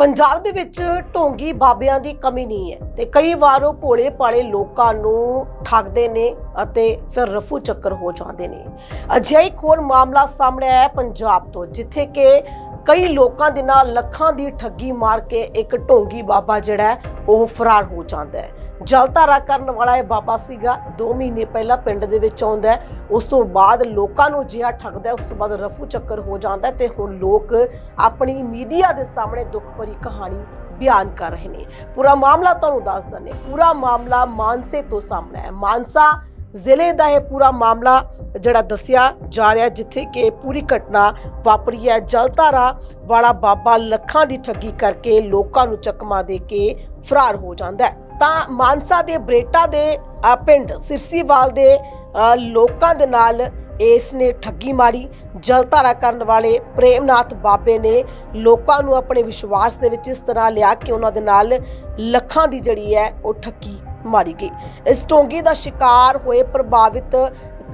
ਪੰਜਾਬ ਦੇ ਵਿੱਚ ਢੋਂਗੀ ਬਾਬਿਆਂ ਦੀ ਕਮੀ ਨਹੀਂ ਹੈ ਤੇ ਕਈ ਵਾਰ ਉਹ ਭੋਲੇ ਪਾਲੇ ਲੋਕਾਂ ਨੂੰ ਠੱਗਦੇ ਨੇ ਅਤੇ ਫਿਰ ਰਫੂ ਚੱਕਰ ਹੋ ਜਾਂਦੇ ਨੇ। ਅਜਿਹਾ ਇੱਕ ਹੋਰ ਮਾਮਲਾ ਸਾਹਮਣੇ ਆਇਆ ਪੰਜਾਬ ਤੋਂ, ਜਿੱਥੇ ਕਿ ਕਈ ਲੋਕਾਂ ਦੇ ਨਾਲ ਲੱਖਾਂ ਦੀ ਠੱਗੀ ਮਾਰ ਕੇ ਇੱਕ ਢੋਂਗੀ ਬਾਬਾ ਜਿਹੜਾ ਉਹ ਫਰਾਰ ਹੋ ਜਾਂਦਾ ਹੈ। ਜਲਤਾਰਾ ਕਰਨ ਵਾਲਾ ਇਹ ਬਾਬਾ ਸੀਗਾ 2 ਮਹੀਨੇ ਪਹਿਲਾਂ ਪਿੰਡ ਦੇ ਵਿੱਚ ਆਉਂਦਾ ਉਸ ਤੋਂ ਬਾਅਦ ਲੋਕਾਂ ਨੂੰ ਜਿਹਾ ਠੱਗਦਾ ਉਸ ਤੋਂ ਬਾਅਦ ਰਫੂ ਚੱਕਰ ਹੋ ਜਾਂਦਾ ਹੈ ਤੇ ਹੁਣ ਲੋਕ ਆਪਣੀ ਮੀਡੀਆ ਦੇ ਸਾਹਮਣੇ ਦੁੱਖ ਭਰੀ ਕਹਾਣੀ ਬਿਆਨ ਕਰ ਰਹੇ ਨੇ। ਪੂਰਾ ਮਾਮਲਾ ਤੁਹਾਨੂੰ ਦੱਸ ਦਿੰਦੇ ਪੂਰਾ ਮਾਮਲਾ ਮਾਨਸੇ ਤੋਂ ਸਾਹਮਣਾ ਹੈ। ਮਾਨਸਾ ਜ਼ਿਲ੍ਹੇ ਦਾ ਇਹ ਪੂਰਾ ਮਾਮਲਾ ਜਿਹੜਾ ਦੱਸਿਆ ਜਾ ਰਿਹਾ ਜਿੱਥੇ ਕਿ ਪੂਰੀ ਘਟਨਾ ਵਾਪਰੀ ਹੈ। ਜਲਤਾਰਾ ਵਾਲਾ ਬਾਬਾ ਲੱਖਾਂ ਦੀ ਠੱਗੀ ਕਰਕੇ ਲੋਕਾਂ ਨੂੰ ਚਕਮਾ ਦੇ ਕੇ ਫਰਾਰ ਹੋ ਜਾਂਦਾ ਹੈ। ਤਾਂ ਮਾਨਸਾ ਦੇ ਬਰੇਟਾ ਦੇ ਪਿੰਡ ਸਿਰਸੀਵਾਲ ਦੇ ਲੋਕਾਂ ਦੇ ਨਾਲ ਇਸ ਨੇ ਠੱਗੀ ਮਾਰੀ। ਜਲਧਾਰਾ ਕਰਨ ਵਾਲੇ ਪ੍ਰੇਮਨਾਥ ਬਾਬੇ ਨੇ ਲੋਕਾਂ ਨੂੰ ਆਪਣੇ ਵਿਸ਼ਵਾਸ ਦੇ ਵਿੱਚ ਇਸ ਤਰ੍ਹਾਂ ਲਿਆ ਕਿ ਉਹਨਾਂ ਦੇ ਨਾਲ ਲੱਖਾਂ ਦੀ ਜਿਹੜੀ ਹੈ ਉਹ ਠੱਗੀ ਮਾਰੀ ਗਈ। ਇਸ ਟੋਂਗੀ ਦਾ ਸ਼ਿਕਾਰ ਹੋਏ ਪ੍ਰਭਾਵਿਤ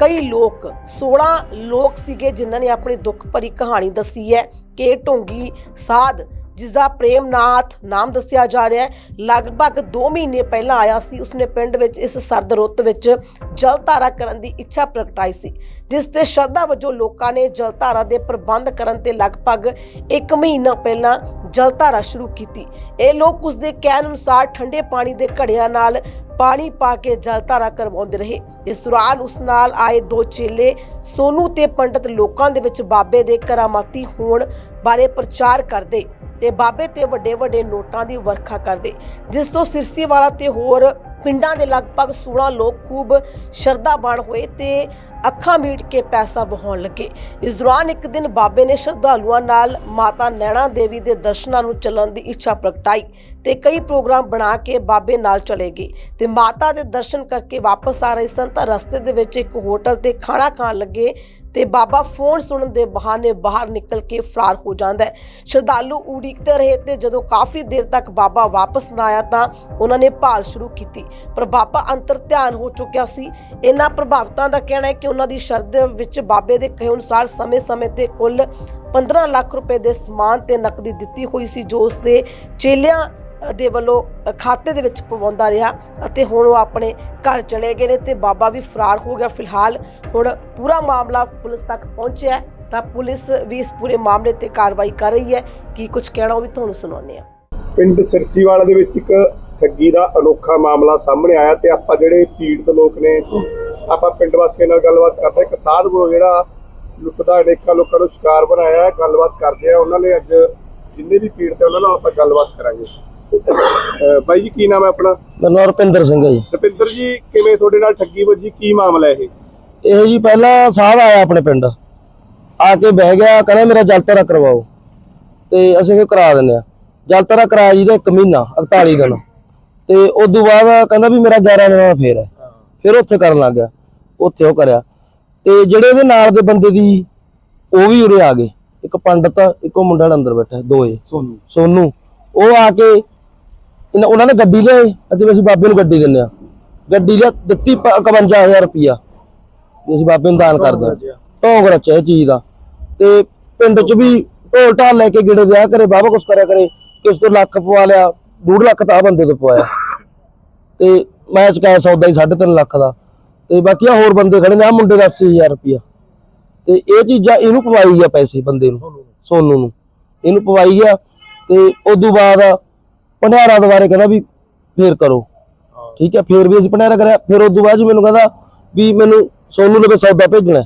ਕਈ ਲੋਕ 16 ਲੋਕ ਸੀਗੇ ਜਿਨ੍ਹਾਂ ਨੇ ਆਪਣੀ ਦੁੱਖ ਭਰੀ ਕਹਾਣੀ ਦੱਸੀ ਹੈ ਕਿ ਇਹ ਸਾਧ ਜਿਸ ਦਾ ਪ੍ਰੇਮਨਾਥ ਨਾਮ ਦੱਸਿਆ ਜਾ ਰਿਹਾ ਹੈ, ਲਗਭਗ 2 ਮਹੀਨੇ ਪਹਿਲਾਂ ਆਇਆ ਸੀ। ਉਸਨੇ ਪਿੰਡ ਵਿੱਚ ਇਸ ਸਰਦ ਰੁੱਤ ਵਿੱਚ ਜਲ ਧਾਰਾ ਕਰਨ ਦੀ ਇੱਛਾ ਪ੍ਰਗਟਾਈ ਸੀ, ਜਿਸ ਤੇ ਸ਼ਰਧਾ ਵਜੋਂ ਲੋਕਾਂ ਨੇ ਜਲ ਧਾਰਾ ਦੇ ਪ੍ਰਬੰਧ ਕਰਨ ਤੇ ਲਗਭਗ 1 ਮਹੀਨਾ ਪਹਿਲਾਂ ਜਲ ਧਾਰਾ ਸ਼ੁਰੂ ਕੀਤੀ। ਇਹ ਲੋਕ ਉਸ ਦੇ ਕਹਿਣ ਅਨੁਸਾਰ ਠੰਡੇ ਪਾਣੀ ਦੇ ਘੜਿਆਂ ਨਾਲ ਪਾਣੀ ਪਾ ਕੇ ਜਲ ਧਾਰਾ ਕਰਵਾਉਂਦੇ ਰਹੇ। ਇਸ ਦੌਰਾਨ ਉਸ ਨਾਲ ਆਏ ਦੋ ਚੇਲੇ ਸੋਨੂ ਤੇ ਪੰਡਤ ਲੋਕਾਂ ਦੇ ਵਿੱਚ ਬਾਬੇ ਦੇ ਕਰਾਮਾਤੀ ਹੋਣ ਬਾਰੇ ਪ੍ਰਚਾਰ ਕਰਦੇ ਤੇ ਬਾਬੇ ਤੇ ਵੱਡੇ ਵੱਡੇ ਨੋਟਾਂ ਦੀ ਵਰਖਾ ਕਰਦੇ, ਜਿਸ ਤੋਂ ਸਿਰਸੀ ਵਾਲਾ ਤੇ ਹੋਰ ਪਿੰਡਾਂ ਦੇ ਲਗਭਗ 16 ਲੋਕ ਖੂਬ ਸ਼ਰਧਾ ਬਣ ਹੋਏ ਤੇ ਅੱਖਾਂ ਮੀਟ ਕੇ ਪੈਸਾ ਵਹਾਉਣ ਲੱਗੇ। ਇਸ ਦੌਰਾਨ ਇੱਕ ਦਿਨ ਬਾਬੇ ਨੇ ਸ਼ਰਧਾਲੂਆਂ ਨਾਲ ਮਾਤਾ ਨੈਣਾ ਦੇਵੀ ਦੇ ਦਰਸ਼ਨਾਂ ਨੂੰ ਚੱਲਣ ਦੀ ਇੱਛਾ ਪ੍ਰਗਟਾਈ ਤੇ ਕਈ ਪ੍ਰੋਗਰਾਮ ਬਣਾ ਕੇ ਬਾਬੇ ਨਾਲ ਚਲੇ ਗਏ ਤੇ ਮਾਤਾ ਦੇ ਦਰਸ਼ਨ ਕਰਕੇ ਵਾਪਸ ਆ ਰਹੇ ਸਨ। ਤਾਂ ਰਸਤੇ ਦੇ ਵਿੱਚ ਇੱਕ ਹੋਟਲ ਤੇ ਖਾਣਾ ਖਾਣ ਲੱਗੇ ਤੇ ਬਾਬਾ ਫੋਨ ਸੁਣਨ ਦੇ ਬਹਾਨੇ ਬਾਹਰ ਨਿਕਲ ਕੇ ਫਰਾਰ ਹੋ ਜਾਂਦਾ ਹੈ। ਸ਼ਰਧਾਲੂ ਉਡੀਕਦੇ ਰਹੇ ਤੇ ਜਦੋਂ ਕਾਫੀ ਦੇਰ ਤੱਕ ਬਾਬਾ ਵਾਪਸ ਨਾ ਆਇਆ ਤਾਂ ਉਹਨਾਂ ਨੇ ਭਾਲ ਸ਼ੁਰੂ ਕੀਤੀ। ਪਰ ਬਾਬਾ ਅੰਤਰ ਧਿਆਨ ਹੋ ਚੁੱਕਿਆ ਸੀ। ਇਹਨਾਂ ਪ੍ਰਭਾਵਿਤਾਂ ਦਾ ਕਹਿਣਾ ਹੈ ਕਿ ਉਹਨਾਂ ਦੀ ਸ਼ਰਧ ਵਿੱਚ ਬਾਬੇ ਦੇ ਕਹੇ ਅਨੁਸਾਰ ਸਮੇਂ-ਸਮੇਂ ਤੇ ਕੁੱਲ 15 ਲੱਖ ਰੁਪਏ ਦੇ ਸਮਾਨ ਤੇ ਨਕਦੀ ਦਿੱਤੀ ਹੋਈ ਸੀ, ਜੋ ਉਸ ਦੇ ਚੇਲਿਆਂ ਦੇ ਵੱਲੋਂ ਖਾਤੇ ਦੇ ਵਿੱਚ ਪਵਾਉਂਦਾ ਰਿਹਾ ਅਤੇ ਹੁਣ ਉਹ ਆਪਣੇ ਘਰ ਚਲੇ ਗਏ ਨੇ ਤੇ ਬਾਬਾ ਵੀ ਫਰਾਰ ਹੋ ਗਿਆ। ਫਿਲਹਾਲ ਹੁਣ ਪੂਰਾ ਮਾਮਲਾ ਪੁਲਿਸ ਤੱਕ ਪਹੁੰਚਿਆ ਤਾਂ ਪੁਲਿਸ ਵੀ ਇਸ ਪੂਰੇ ਮਾਮਲੇ ਤੇ ਕਾਰਵਾਈ ਕਰ ਰਹੀ ਹੈ। ਕੀ ਕੁਝ ਕਹਿਣਾ ਉਹ ਵੀ ਤੁਹਾਨੂੰ ਸੁਣਾਉਂਦੇ ਆ ਪਿੰਡ ਸਿਰਸੀਵਾਲਾ ਦੇ ਵਿੱਚ ਇੱਕ ਠੱਗੀ ਦਾ ਅਨੋਖਾ ਮਾਮਲਾ ਸਾਹਮਣੇ ਆਇਆ ਤੇ ਆਪਾਂ ਜਿਹੜੇ ਪੀੜਤ ਲੋਕ ਨੇ, ਆਪਾਂ ਪਿੰਡ ਵਾਸੀਆਂ ਨਾਲ ਗੱਲਬਾਤ ਕਰਦੇ ਹਾਂ। ਇੱਕ ਸਾਧ ਕੋਲ ਜਿਹੜਾ ਲੁੱਟਦਾ, ਅਨੇਕਾਂ ਲੋਕਾਂ ਨੂੰ ਸ਼ਿਕਾਰ ਬਣਾਇਆ ਗੱਲਬਾਤ ਕਰਦੇ ਆ ਉਹਨਾਂ ਨੇ ਅੱਜ ਜਿੰਨੇ ਵੀ ਪੀੜਤ ਹੈ ਉਹਨਾਂ ਨਾਲ ਆਪਾਂ ਗੱਲਬਾਤ ਕਰਾਂਗੇ। ਬਾਈ ਜੀ ਕੀ ਨਾਮ ਹੈ ਆਪਣਾ? ਮੇਰਾ ਨਾਮ ਰੁਪਿੰਦਰ ਸਿੰਘ ਹੈ ਜੀ। ਰੁਪਿੰਦਰ ਜੀ ਕਿਵੇਂ ਤੁਹਾਡੇ ਨਾਲ ਠੱਗੀ ਵੱਜੀ? ਕੀ ਮਾਮਲਾ ਇਹ? ਇਹ ਜੀ ਪਹਿਲਾਂ ਸਾਧ ਆਇਆ ਆਪਣੇ ਪਿੰਡ। ਆ ਕੇ ਬਹਿ ਗਿਆ ਕਹਿੰਦਾ ਮੇਰਾ ਜਲਤਰਾ ਕਰਵਾਓ। ਤੇ ਅਸੀਂ ਕਿਹਾ ਕਰਾ ਦਿੰਦੇ ਆ ਜਲਤਰਾ ਕਰਾਇਆ ਜੀ ਦਾ 1 ਮਹੀਨਾ 41 ਦਿਨ। ਤੇ ਉਸ ਤੋਂ ਬਾਅਦ ਕਹਿੰਦਾ ਵੀ ਮੇਰਾ 11 ਦਿਨਾਂ ਦਾ ਫੇਰ ਹੈ। ਫਿਰ ਉੱਥੇ ਕਰਨ ਲੱਗ ਗਿਆ। ਉੱਥੇ ਉਹ ਕਰਿਆ। ਤੇ ਜਿਹੜੇ ਇਹਦੇ ਨਾਲ ਦੇ ਬੰਦੇ ਦੀ ਉਹ ਵੀ ਉਰੇ ਆ ਗਏ। ਇੱਕ ਪੰਡਤ ਇੱਕ ਉਹ ਮੁੰਡਾ ਅੰਦਰ ਬੈਠਾ ਦੋਏ। ਸੋਨੂੰ। ਸੋਨੂ। ਉਹ ਆ ਕੇ ਇਹਨਾਂ- ਉਹਨਾਂ ਨੇ ਗੱਡੀ ਲਿਆਏ ਅਤੇ ਅਸੀਂ ਬਾਬੇ ਨੂੰ ਗੱਡੀ ਦਿੰਨੇ ਆ ਗੱਡੀ ਲਿਆ ਦਿੱਤੀ ਪ- 51000 ਰੁਪਿਆ ਅਸੀਂ ਬਾਬੇ ਨੂੰ ਦਾਨ ਕਰਦੇ ਆ ਢੋਂਗ ਰਚਿਆ ਇਹ ਚੀਜ਼ ਦਾ। ਤੇ ਪਿੰਡ 'ਚ ਵੀ ਢੋਲ ਢਾਲ ਲੈ ਕੇ ਗੇੜੇ ਦਿਆ ਕਰੇ ਬਾਬਾ ਕੁਛ ਕਰਿਆ ਕਰੇ। ਕਿਸ ਤੋਂ ਲੱਖ ਪਵਾ ਲਿਆ 2 ਲੱਖ ਤਾਂ ਬੰਦੇ ਤੋਂ ਪਵਾਇਆ। ਤੇ ਮੈਂ ਚੁਕਾਇਆ ਸੌਦਾ ਹੀ 3.5 ਲੱਖ ਦਾ। ਤੇ ਬਾਕੀ ਆ ਹੋਰ ਬੰਦੇ ਖੜੇ ਨੇ ਆ ਮੁੰਡੇ ਦਾ 80000 ਰੁਪਿਆ ਤੇ ਇਹ ਚੀਜ਼ਾਂ ਇਹਨੂੰ ਪਵਾਈ ਗਿਆ ਪੈਸੇ ਬੰਦੇ ਨੂੰ ਸੋਨੂ ਨੂੰ। ਇਹਨੂੰ ਪਵਾਈ ਗਿਆ ਤੇ ਉਦੋਂ ਬਾਅਦ ਭੰਡਾਰਾ ਦੁਬਾਰੇ ਕਹਿੰਦਾ ਵੀ ਫੇਰ ਕਰੋ। ਠੀਕ ਹੈ ਫੇਰ ਵੀ ਅਸੀਂ ਭੰਡਾਰਾ ਕਰਿਆ। ਫਿਰ ਉਦੋਂ ਬਾਅਦ ਜੀ ਮੈਨੂੰ ਕਹਿੰਦਾ ਵੀ ਮੈਨੂੰ ਸੋਨੂ ਲਵੇ ਸੌਦਾ ਭੇਜਣਾ।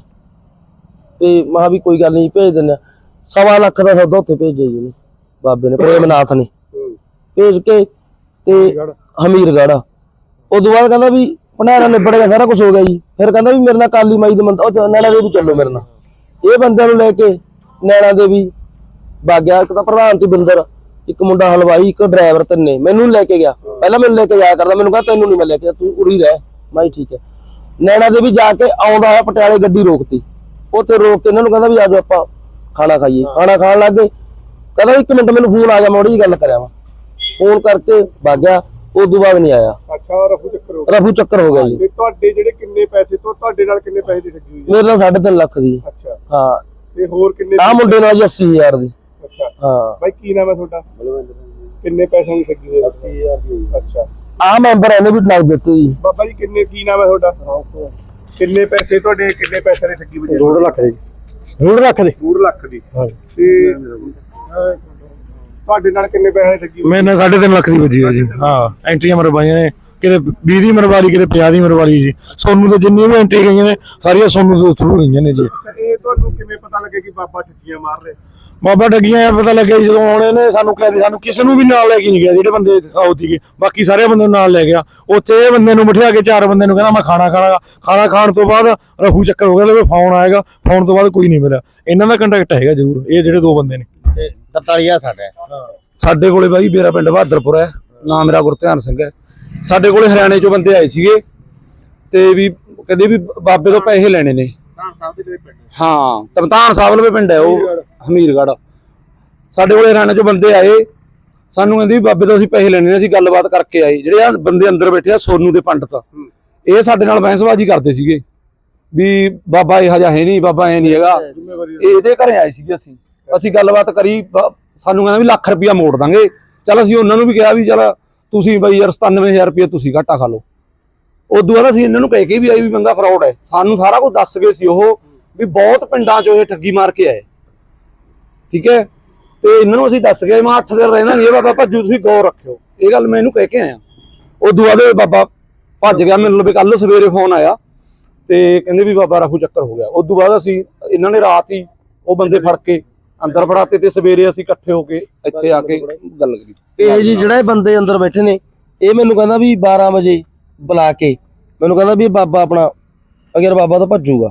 ਤੇ ਮਹਾ ਵੀ ਕੋਈ ਗੱਲ ਨਹੀਂ ਭੇਜ ਦਿੰਦੇ। ਸਵਾ ਲੱਖ ਦਾ ਸੌਦਾ ਉੱਥੇ ਭੇਜਿਆ ਜੀ ਇਹਨੇ ਬਾਬੇ ਨੇ ਪ੍ਰੇਮਨਾਥ ਨੇ। ਭੇਜ ਕੇ ਤੇ ਹਮੀਰਗੜ੍ਹ ਉਦੋਂ ਬਾਅਦ ਕਹਿੰਦਾ ਵੀ ਭੰਡਾਰਾ ਨਿਬੜ ਗਿਆ ਸਾਰਾ ਕੁਝ ਹੋ ਗਿਆ ਜੀ। ਫਿਰ ਕਹਿੰਦਾ ਵੀ ਮੇਰੇ ਨਾਲ ਕਾਲੀ ਮਾਈ ਦੇ ਮੰਦਰ ਉਹ ਨੈਣਾ ਦੇਵੀ ਚੱਲੋ ਮੇਰੇ ਨਾਲ। ਇਹ ਬੰਦਿਆਂ ਨੂੰ ਲੈ ਕੇ ਨੈਣਾ ਦੇਵੀ ਬਾਗਿਆ ਇੱਕ ਤਾਂ ਪ੍ਰਧਾਨ ਤੇ ਬਿੰਦਰ। ਇੱਕ ਮੁੰਡਾ ਹਲਵਾਈ ਇੱਕ ਡਰਾਈਵਰ ਤਿੰਨੇ ਮੈਨੂੰ ਲੈ ਕੇ ਗਿਆ। ਪਹਿਲਾਂ ਮੈਨੂੰ ਲੈ ਕੇ ਜਾਇਆ ਕਰਦਾ ਮੈਨੂੰ ਕਹਿੰਦਾ ਤੈਨੂੰ ਨਹੀਂ ਮੈਂ ਲੈ ਕੇ ਤੂੰ ਉਰੀ ਰਹਿ। ਮੈਂ ਠੀਕ ਹੈ। ਨੈਣਾ ਦੇਵੀ ਜਾ ਕੇ ਆਉਂਦਾ ਹੈ ਪਟਿਆਲੇ ਗੱਡੀ ਰੋਕਤੀ। ਉੱਥੇ ਰੋਕ ਕੇ ਇਹਨਾਂ ਨੂੰ ਕਹਿੰਦਾ ਵੀ ਆਜੋ ਆਪਾਂ ਖਾਣਾ ਖਾਈਏ। ਖਾਣਾ ਖਾਣ ਲੱਗ ਗਏ। ਕਹਿੰਦਾ ਇੱਕ ਮਿੰਟ ਮੈਨੂੰ ਫੋਨ ਆ ਗਿਆ ਮੈਂ ਉਹਦੀ ਗੱਲ ਕਰਿਆ ਵਾ। ਫੋਨ ਕਰਕੇ ਭਾਗਿਆ ਉਸ ਤੋਂ ਬਾਅਦ ਨਹੀਂ ਆਇਆ। ਅੱਛਾ ਰਫੂ ਚੱਕਰ ਹੋ ਗਿਆ। ਰਫੂ ਚੱਕਰ ਹੋ ਗਿਆ ਜੀ। ਤੁਹਾਡੇ ਜਿਹੜੇ ਕਿੰਨੇ ਪੈਸੇ ਤੋਂ ਤੁਹਾਡੇ ਨਾਲ ਕਿੰਨੇ ਪੈਸੇ ਦੀ ਠੱਗੀ ਹੋਈ ਮੇਰੇ ਨਾਲ 3.5 ਲੱਖ ਦੀ। ਅੱਛਾ। ਹਾਂ। ਤੇ ਹੋਰ ਕਿੰਨੇ ਆ ਮੁੰਡੇ ਨਾਲ ਜੀ 80000 ਦੀ। ਅੱਛਾ। ਹਾਂ। ਬਾਈ ਕੀ ਨਾਮ ਹੈ ਤੁਹਾਡਾ? ਕਿੰਨੇ ਪੈਸਿਆਂ ਦੀ ਠੱਗੀ ਹੋਈ 80000 ਦੀ ਅੱਛਾ। ਆ ਮੈਂਬਰ ਇਹਨੇ ਵੀ ਨਗਦ ਦਿੱਤੇ। ਜੀ ਬਾਬਾ ਜੀ ਕਿੰਨੇ ਕੀ ਨਾਮ ਹੈ ਤੁਹਾਡਾ? ਕਿੰਨੇ ਪੈਸੇ ਤੁਹਾਡੇ ਕਿੰਨੇ ਪੈਸੇ ਦੀ ਠੱਗੀ ਵਜੀ 2 ਲੱਖ ਦੀ। 2 ਲੱਖ ਦੀ? 2 ਲੱਖ ਦੀ। ਹਾਂਜੀ ਤੇ ਤੁਹਾਡੇ ਨਾਲ ਕਿੰਨੇ ਪੈਸੇ ਦੀ ਠੱਗੀ ਹੋਈ? ਮੈਨੇ 3.5 ਲੱਖ ਦੀ ਵੱਜੀ ਹੈ ਜੀ। ਹਾਂ ਐਂਟਰੀਆਂ ਮਰਵਾਈਆਂ ਨੇ। ਕਿਤੇ 20 ਦੀ ਮਰਵਾਲੀ ਕਿਤੇ 50 ਦੀ ਮਰਵਾਲੀ ਜੀ। ਸੋਨੂੰ ਤੋਂ ਜਿੰਨੀ ਵੀ ਐਂਟਰੀ ਗਈਆਂ ਨੇ ਸਾਰੀਆਂ ਸੋਨੂੰ ਤੋਂ ਥਰੂ ਗਈਆਂ ਨੇ ਜੀ। ਇਹ ਤੁਹਾਨੂੰ ਕਿਵੇਂ ਪਤਾ ਲੱਗੇ ਕਿ ਬਾਬਾ ਠੱਗੀਆਂ ਮਾਰ ਰਹੇ? ਬਾਬਾ ਡੱਗੀਆਂ ਇਹ ਪਤਾ ਲੱਗਿਆ ਜਦੋਂ ਆਉਣੇ ਨੇ ਸਾਨੂੰ ਕਹਿੰਦੇ ਸਾਨੂੰ ਕਿਸੇ ਨੂੰ ਵੀ ਨਾਲ ਲੈ ਕੇ ਨਹੀਂ ਗਿਆ ਜਿਹੜੇ ਬੰਦੇ ਆਉ ਸੀਗੇ। ਬਾਕੀ ਸਾਰੇ ਬੰਦੇ ਨੂੰ ਨਾਲ ਲੈ ਗਿਆ। ਉੱਥੇ ਇਹ ਬੰਦੇ ਨੂੰ ਬਿਠਾ ਕੇ ਚਾਰ ਬੰਦੇ ਨੂੰ ਕਹਿੰਦਾ ਮੈਂ ਖਾਣਾ ਖਾਣਾ ਖਾਣਾ ਖਾਣ ਤੋਂ ਬਾਅਦ ਰਫੂ ਚੱਕਰ ਹੋ ਗਿਆ ਤੇ ਫੋਨ ਆਏਗਾ। ਫੋਨ ਤੋਂ ਬਾਅਦ ਕੋਈ ਨਹੀਂ ਮਿਲਿਆ। ਇਹਨਾਂ ਦਾ ਕੰਟੈਕਟ ਹੈਗਾ ਜ਼ਰੂਰ। ਇਹ ਜਿਹੜੇ ਦੋ ਬੰਦੇ ਨੇ। ਤੇ 43000 ਸਾਡਾ। ਸਾਡੇ ਕੋਲੇ ਬਾਈ ਮੇਰਾ ਪਿੰਡ ਬਹਾਦਰਪੁਰ ਹੈ। ਨਾਮ ਮੇਰਾ ਗੁਰਧਿਆਨ ਸਿੰਘ ਹੈ। ਸਾਡੇ ਕੋਲੇ ਹਰਿਆਣੇ ਚੋਂ ਬੰਦੇ ਆਏ ਸੀਗੇ। ਤੇ ਵੀ ਕਹਿੰਦੇ ਵੀ ਬਾਬੇ ਤੋਂ ਪੈਸੇ ਲੈਣੇ ਨੇ। ਸਾਹਿਬ ਦੇ ਪਿੰਡ ਹਾਂ। ਤਮਤਾਨ ਸਾਹਿਬ ਲਵੇ ਪਿੰਡ ਹੈ ਉਹ। ਹਮੀਰਗੜ੍ਹ। ਸਾਡੇ ਕੋਲੇ ਹਰਿਆਣੇ ਚੋਂ ਬੰਦੇ ਆਏ। ਸਾਨੂੰ ਕਹਿੰਦੇ ਵੀ ਬਾਬੇ ਤੋਂ ਅਸੀਂ ਪੈਸੇ ਲੈਣੇ ਨੇ ਅਸੀਂ ਗੱਲਬਾਤ ਕਰਕੇ ਆਏ। ਜਿਹੜੇ ਆ ਬੰਦੇ ਅੰਦਰ ਬੈਠੇ ਆ ਸੋਨੂ ਦੇ ਪੰਡਤ। ਇਹ ਸਾਡੇ ਨਾਲ ਬਹਿਸਬਾਜ਼ੀ ਕਰਦੇ ਸੀਗੇ। ਵੀ ਬਾਬਾ ਇਹ ਹਜਾ ਹੈ ਨਹੀਂ ਬਾਬਾ ਇਹ ਨਹੀਂ ਹੈਗਾ। ਇਹ ਇਹਦੇ ਘਰੇ ਆਏ ਸੀਗੇ ਅਸੀਂ। ਅਸੀਂ ਗੱਲਬਾਤ ਕਰੀ ਸਾਨੂੰ ਕਹਿੰਦਾ ਵੀ ਲੱਖ ਰੁਪਇਆ ਮੋੜ ਦਾਂਗੇ। ਚਲ ਅਸੀਂ ਉਹਨਾਂ ਨੂੰ ਵੀ ਕਿਹਾ ਵੀ ਚਲ ਤੁਸੀਂ ਬਈ ਯਾਰ 97000 ਰੁਪਇਆ ਤੁਸੀਂ ਘਾਟਾ ਖਾ ਲਓ। ਉਦੋਂ ਬਾਅਦ ਅਸੀਂ ਇਹਨਾਂ ਨੂੰ ਕਹਿ ਕੇ ਵੀ ਆਏ ਵੀ ਬੰਦਾ ਫਰਾਡ ਹੈ। ਸਾਨੂੰ ਸਾਰਾ ਕੁਝ ਦੱਸ ਗਏ ਸੀ ਉਹ ਵੀ ਬਹੁਤ ਪਿੰਡਾਂ 'ਚੋਂ ਇਹ ਠੱਗੀ ਮਾਰ ਕੇ ਆਏ। ਠੀਕ ਹੈ? ਤੇ ਇਹਨਾਂ ਨੂੰ ਅਸੀਂ ਦੱਸ ਗਏ, ਮੈਂ 8 ਦਿਨ ਰਹਿਣਾ ਨਹੀਂ ਇਹ ਬਾਬਾ ਭੱਜੂ, ਤੁਸੀਂ ਗੌਰ ਰੱਖਿਓ। ਇਹ ਗੱਲ ਮੈਂ ਇਹਨੂੰ ਕਹਿ ਕੇ ਆਇਆ। ਉਦੋਂ ਬਾਅਦ ਇਹ ਬਾਬਾ ਭੱਜ ਗਿਆ, ਮੈਨੂੰ ਵੀ ਕੱਲ ਸਵੇਰੇ ਫੋਨ ਆਇਆ ਤੇ ਕਹਿੰਦੇ ਵੀ ਬਾਬਾ ਰਾਹੂ ਚੱਕਰ ਹੋ ਗਿਆ। ਉਦੋਂ ਬਾਅਦ ਅਸੀਂ, ਇਹਨਾਂ ਨੇ ਰਾਤ ਹੀ ਉਹ ਬੰਦੇ ਫੜ ਕੇ ਅੰਦਰ ਫੜਾਤੇ ਤੇ ਸਵੇਰੇ ਅਸੀਂ ਇਕੱਠੇ ਹੋ ਕੇ ਇੱਥੇ ਆ ਕੇ ਗੱਲ ਕੀਤੀ ਇਹ ਜੀ ਜਿਹੜਾ ਇਹ ਬੰਦੇ ਅੰਦਰ ਬੈਠੇ ਨੇ, ਇਹ ਮੈਨੂੰ ਕਹਿੰਦਾ ਵੀ 12 ਵਜੇ ਬੁਲਾ ਕੇ, ਮੈਨੂੰ ਕਹਿੰਦਾ ਵੀ ਬਾਬਾ ਆਪਣਾ, ਅਗਰ ਬਾਬਾ ਤਾਂ ਭੱਜੂਗਾ।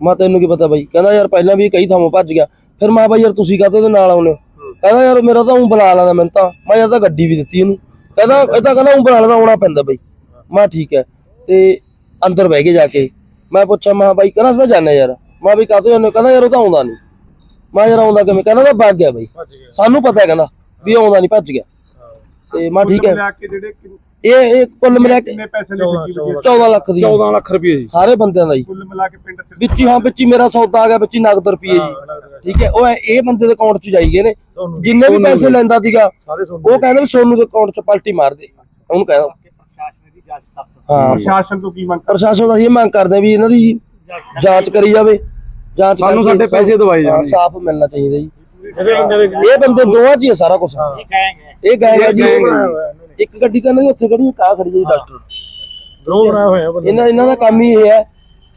ਮੈਂ ਤੈਨੂੰ ਕੀ ਪਤਾ ਬਾਈ? ਕਹਿੰਦਾ ਯਾਰ ਪਹਿਲਾਂ ਵੀ ਕਈ ਥਾਵਾਂ ਭੱਜ ਗਿਆ। ਫਿਰ ਮੈਂ ਬਾਈ ਯਾਰ ਤੁਸੀਂ ਕਾਹਤੇ ਉਹਦੇ ਨਾਲ ਆਉਨੇ? ਕਹਿੰਦਾ ਯਾਰ ਮੇਰਾ ਤਾਂ ਉਹ ਬੁਲਾ ਲੈਂਦਾ ਮੈਨੂੰ ਤਾਂ। ਮੈਂ ਯਾਰ ਤਾਂ ਗੱਡੀ ਵੀ ਦਿੱਤੀ ਇਹਨੂੰ ਕਹਿੰਦਾ ਇਹ ਤਾਂ ਕਹਿੰਦਾ ਉਹ ਬੁਲਾ ਲੈਂਦਾ ਆਉਣਾ ਪੈਂਦਾ ਬਾਈ। ਮੈਂ ਠੀਕ ਹੈ। ਤੇ ਅੰਦਰ ਬਹਿ ਕੇ ਜਾ ਕੇ। ਮੈਂ ਪੁੱਛਿਆ ਮੈਂ ਬਾਈ ਕਹਿੰਦਾ ਤਾਂ ਜਾਣਾ ਯਾਰ। ਮੈਂ ਵੀ ਕਾਹਤੇ ਜਾਂਦੇ? ਕਹਿੰਦਾ ਯਾਰ ਉਹ ਤਾਂ ਆਉਂਦਾ ਨਹੀਂ। ਮੈਂ ਯਾਰ ਆਉਂਦਾ ਕਿਵੇਂ? ਕਹਿੰਦਾ ਤਾਂ ਭੱਜ ਗਿਆ ਬਾਈ। ਸਾਨੂੰ ਪਤਾ ਹੈ ਕਹਿੰਦਾ ਵੀ ਆਉਂਦਾ ਨਹੀਂ ਭੱਜ ਗਿਆ। ਤੇ ਮੈਂ ਠੀਕ ਹੈ। ਜਿਹੜੇ ਇਹ ਇਹ ਕੁੱਲ ਮਿਲਾ ਕੇ ਕਿੰਨੇ ਪੈਸੇ ਦੀ ਠੱਗੀ ਵਜੀ 14 ਲੱਖ ਦੀ 14 ਲੱਖ ਰੁਪਏ ਜੀ। ਸਾਰੇ ਬੰਦਿਆਂ ਦਾ ਜੀ। ਕੁੱਲ ਮਿਲਾ ਕੇ ਪਿੰਡ ਸਿਰ ਵਿੱਚ ਹੀ ਹਾਂ ਵਿੱਚ ਹੀ ਮੇਰਾ ਸੌਦਾ ਆ ਗਿਆ ਵਿੱਚ ਹੀ ਨਗਦ ਰੁਪਏ ਜੀ। ਠੀਕ ਹੈ ਉਹ ਇਹ ਬੰਦੇ ਦੇ ਅਕਾਊਂਟ 'ਚ ਜਾਈ ਗਏ ਨੇ। ਜਿੰਨੇ ਵੀ ਪੈਸੇ ਲੈਂਦਾ ਸੀਗਾ ਉਹ ਕਹਿੰਦੇ ਵੀ ਸੋਨੂ ਦੇ ਅਕਾਊਂਟ 'ਚ ਪਲਟੀ ਮਾਰ ਦੇ। ਉਹਨੂੰ ਕਹਿੰਦਾ ਪ੍ਰਸ਼ਾਸਨ ਦੀ ਜਾਂਚ ਤੱਕ। ਹਾਂ। ਪ੍ਰਸ਼ਾਸਨ ਤੋਂ ਕੀ ਮੰਗ ਪ੍ਰਸ਼ਾਸਨ ਦਾ ਇਹ ਮੰਗ ਕਰਦੇ ਵੀ ਇਹਨਾਂ ਦੀ ਜਾਂਚ ਕਰੀ ਜਾਵੇ। ਜਾਂਚ ਸਾਨੂੰ ਸਾਡੇ ਪੈਸੇ ਦਵਾਏ ਜਾਣ ਸਾਫ਼ ਮਿਲਣਾ ਚਾਹੀਦਾ ਜੀ। ਇਹ ਬੰਦੇ ਦੋਵਾਂ 'ਚ ਹੀ ਹੈ ਸਾਰਾ ਕੁਝ ਇਹ ਕਹਾਂਗੇ ਇਹ ਗਏ ਜੀ। ਗਏ ਇੱਕ ਗੱਡੀ ਤਾਂ ਇਹਨਾਂ ਦੀ ਉੱਥੇ ਖੜੀ ਹੈ ਕਾ ਖੜੀ ਹੈ ਜੀ ਡਸਟਰ। ਗਰੋਹ ਬਣਾਇਆ ਹੋਇਆ ਬੰਦੇ। ਇਹਨਾਂ ਇਹਨਾਂ ਦਾ ਕੰਮ ਹੀ ਇਹ ਹੈ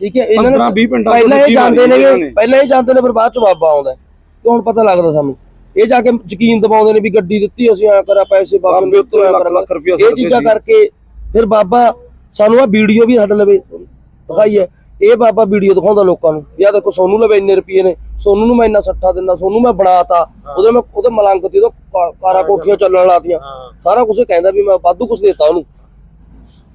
ਠੀਕ ਹੈ ਇਹਨਾਂ 15 ਨੇ 20 ਪਿੰਡਾਂ ਪਹਿਲਾਂ ਇਹ ਜਾਂਦੇ ਨੇਗੇ ਪਹਿਲਾਂ ਇਹ ਜਾਂਦੇ ਨੇ ਫਿਰ ਬਾਅਦ ਚ ਬਾਬਾ ਆਉਂਦਾ। ਤੇ ਹੁਣ ਪਤਾ ਲੱਗਦਾ ਸਾਨੂੰ। ਇਹ ਜਾ ਕੇ ਯਕੀਨ ਦਿਵਾਉਂਦੇ ਨੇ ਵੀ ਗੱਡੀ ਦਿੱਤੀ ਅਸੀਂ ਐ ਕਰਾ ਪੈਸੇ ਬਾਬੇ ਨੂੰ ਉੱਤੇ ਐਂ ਲੱਖ ਕਰਾਂਗੇ। ਲੱਖ ਰੁਪਇਆ ਇਹ ਚੀਜ਼ਾਂ ਕਰਕੇ ਫਿਰ ਬਾਬਾ ਸਾਨੂੰ ਆ ਵੀਡੀਓ ਵੀ ਸਾਡੇ ਲਵੇ ਦਿਖਾਈ ਹੈ ਇਹ ਬਾਬਾ ਵੀਡੀਓ ਦਿਖਾਉਂਦਾ ਲੋਕਾਂ ਨੂੰ ਵੀ ਆਹ ਦੇਖੋ ਸੋਨੂੰ ਲਵੇ ਇੰਨੇ ਰੁਪਏ ਨੇ ਸੋਨੂੰ ਨੂੰ ਮੈਂ ਇੰਨਾ ਸੱਠਾ ਦਿੰਦਾ ਸੋਨੂੰ ਮੈਂ ਬਣਾਤਾ ਉਹਦੇ ਮੈਂ ਉਹਦੇ ਮਲੰਗ ਤੇ ਉਹਦਾ ਕਾਰਾ ਕੋਠੀਆਂ ਚੱਲਣ ਲਾਤੀਆਂ। ਸਾਰਾ ਕੁਝ ਕਹਿੰਦਾ ਵੀ ਮੈਂ ਵਾਧੂ ਕੁਝ ਦਿੱਤਾ ਉਹਨੂੰ।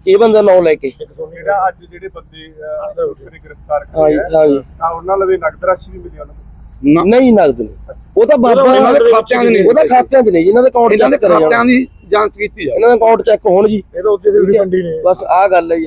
ਇਹ ਬੰਦਾ ਨਾਂ ਲੈ ਕੇ। ਜਿਹੜਾ ਅੱਜ ਜਿਹੜੇ ਬੰਦੇ ਅਹ, ਪੁਲਿਸ ਨੇ ਗ੍ਰਿਫਤਾਰ ਹਾਂਜੀ ਕੀਤੇ ਆ, ਹਾਂਜੀ। ਤਾਂ ਉਹਨਾਂ ਲਵੇ ਨਗਦ ਰਾਸ਼ੀ ਵੀ ਮਿਲੀ ਉਹਨਾਂ ਨੂੰ? ਨਹੀਂ ਨਗਦ ਨਹੀਂ। ਉਹ ਤਾਂ ਬਾਬਾ ਇਹਨਾਂ ਦੇ ਖਾਤਿਆਂ 'ਚ ਨਹੀਂ ਉਹਦਾ ਖਾਤਿਆਂ 'ਚ ਨਹੀਂ ਜਿਨ੍ਹਾਂ ਦੇ ਅਕਾਊਂਟ ਦੇ ਚੈੱਕ ਕਰੇ ਖਾਤਿਆਂ ਦੀ ਜਾਂਚ ਕੀਤੀ ਜਾਵੇ। ਇਹਨਾਂ ਦੇ ਅਕਾਊਂਟ ਚੈੱਕ ਹੋਣ ਜੀ। ਇਹ ਤਾਂ ਉੱਤੇ ਦੀ ਹੈ। ਮੰਡੀ ਨੇ। ਬਸ ਆਹ ਗੱਲ ਹੈ ਜੀ।